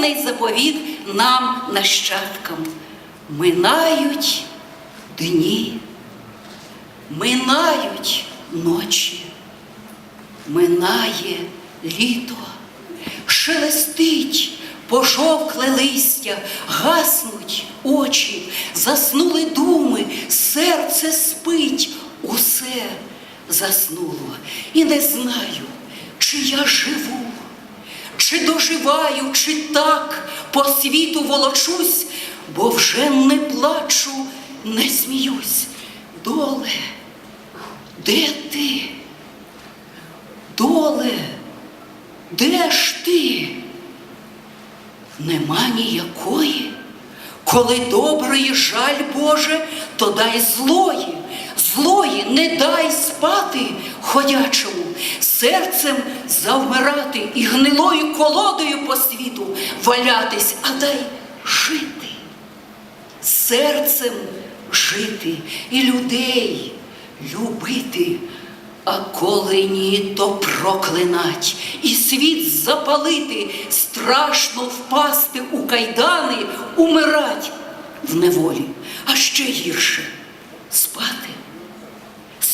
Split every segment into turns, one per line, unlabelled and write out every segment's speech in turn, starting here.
духовний заповіт нам, нащадкам. Минають дні, минають ночі, минає літо, шелестить пожовкле листя, гаснуть очі, заснули думи, серце спить, усе заснуло. І не знаю, чи я живу, чи доживаю, чи так по світу волочусь, бо вже не плачу, не сміюсь. Доле, де ти? Доле, де ж ти? Нема ніякої. Коли доброї жаль Боже, то дай злої, злої не дай спати ходячому, серцем завмирати і гнилою колодою по світу валятись, а дай жити, серцем жити і людей любити. А коли ні, то проклинать і світ запалити, страшно впасти у кайдани, умирать в неволі, а ще гірше спати,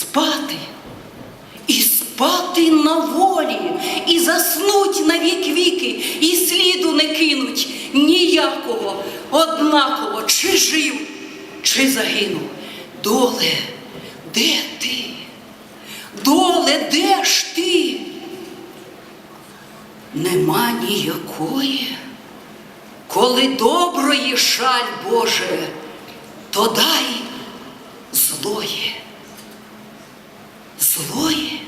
спати і спати на волі, і заснуть на вік віки, і сліду не кинуть ніякого, однаково, чи жив, чи загинув. Доле, де ти? Доле, де ж ти? Нема ніякої. Коли доброї шаль Боже, то дай злої. Злої.
Давно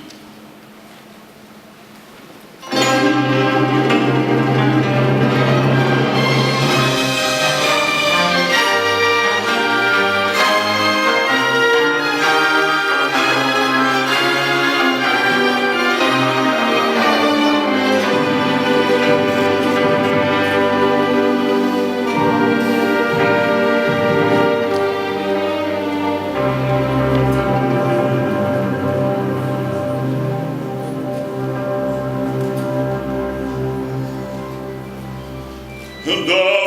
як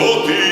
що ти.